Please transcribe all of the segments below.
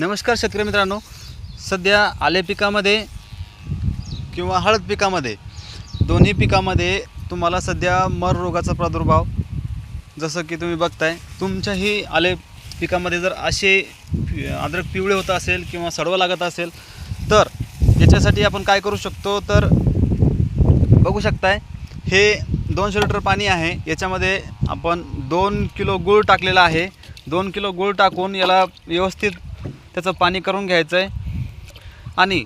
नमस्कार शेतकरी मित्रांनो. सध्या आले पिकामध्ये किंवा हळद पिकामध्ये दोन्ही पिकामध्ये तुम्हाला सध्या मर रोगाचा प्रादुर्भाव जसं की तुम्ही बघताय तुमच्याही आले पिकामध्ये जर असे अद्रक पिवळे होत असेल किंवा सडवं लागत असेल तर याच्यासाठी आपण काय करू शकतो? तर बघू शकताय हे दोनशे लिटर पाणी आहे. याच्यामध्ये आपण दोन किलो गूळ टाकलेला आहे. दोन किलो गूळ टाकून याला व्यवस्थित त्याचं पाणी करून घ्यायचं आहे आणि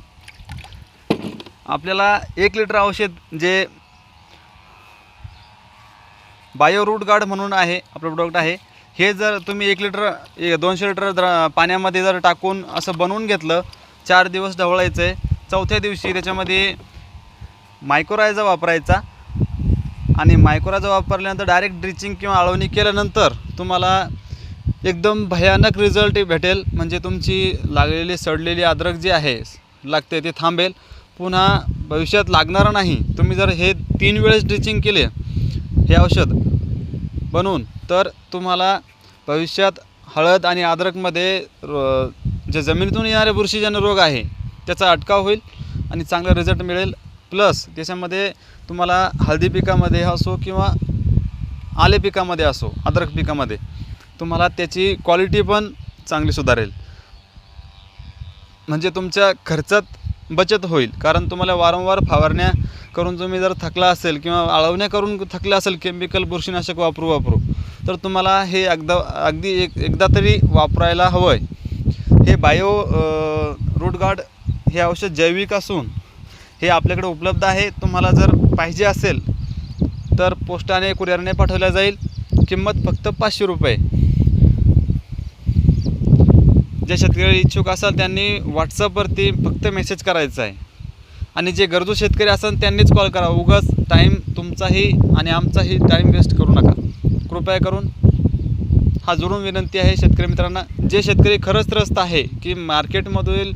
आपल्याला एक लिटर औषध जे बायो रूट गार्ड म्हणून आहे आपलं प्रोडक्ट आहे हे जर तुम्ही एक लिटर दोनशे लिटर द्र पाण्यामध्ये जर टाकून असं बनवून घेतलं चार दिवस ढवळायचं आहे चौथ्या दिवशी त्याच्यामध्ये मायक्रोरायझा वापरायचा. आणि मायक्रोरायझा वापरल्यानंतर डायरेक्ट ड्रिचिंग किंवा आळवणी केल्यानंतर तुम्हाला एकदम भयानक रिझल्ट भेटेल. म्हणजे तुमची लागलेली सडलेली अद्रक जी आहे लागते ते थांबेल. पुन्हा भविष्यात लागणारं नाही. तुम्ही जर हे तीन वेळेस ड्रिचिंग केले हे औषध बनवून तर तुम्हाला भविष्यात हळद आणि अद्रकमध्ये जे जमिनीतून येणारे बुरशीजन्य रोग आहे त्याचा अटकाव होईल आणि चांगला रिझल्ट मिळेल. प्लस त्याच्यामध्ये तुम्हाला हळदी पिकामध्ये असो किंवा आले पिकामध्ये असो अद्रक पिकामध्ये तुम्हाला त्याची क्वालिटी पण चांगली सुधारेल. म्हणजे तुमच्या खर्चात बचत होईल. कारण तुम्हाला वारंवार फवारण्या करून तुम्ही जर थकला असेल किंवा आळवण्या करून थकला असेल केमिकल बुरशीनाशक वापरू वापरू तर तुम्हाला हे एकदा अगदी एक एकदा तरी वापरायला हवं आहे हे बायो रूटगार्ड हे औषध जैविक असून हे आपल्याकडे उपलब्ध आहे. तुम्हाला जर पाहिजे असेल तर पोस्टाने कुरिअरने पाठवल्या जाईल. किंमत फक्त पाचशे रुपये. जे शेतकरी इच्छुक असाल त्यांनी व्हॉट्सअपवरती फक्त मेसेज करायचा आहे. आणि जे गरजू शेतकरी असाल त्यांनीच कॉल करा. उगाच टाईम तुमचाही आणि आमचाही टाईम वेस्ट करू नका. कृपया करून हा जोडून विनंती आहे शेतकरी मित्रांना. जे शेतकरी खरंच त्रस्त आहे की मार्केटमधील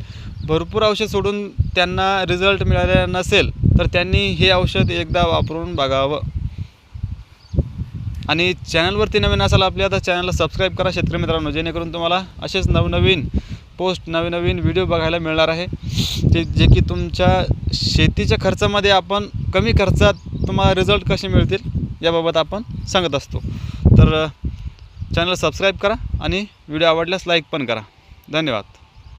भरपूर औषध सोडून त्यांना रिझल्ट मिळालेला नसेल तर त्यांनी हे औषध एकदा वापरून बघावं. आणि चॅनलवरती नवीन असाल आपल्या आता चॅनलला सबस्क्राईब करा शेतकरी मित्रांनो जेणेकरून तुम्हाला असेच नवनवीन पोस्ट नवीन नवीन व्हिडिओ बघायला मिळणार आहे. ते जे की तुमच्या शेतीच्या खर्चामध्ये आपण कमी खर्चात तुम्हाला रिझल्ट कसे मिळतील याबाबत आपण सांगत असतो. तर चॅनल सबस्क्राईब करा आणि व्हिडिओ आवडल्यास लाईक पण करा. धन्यवाद.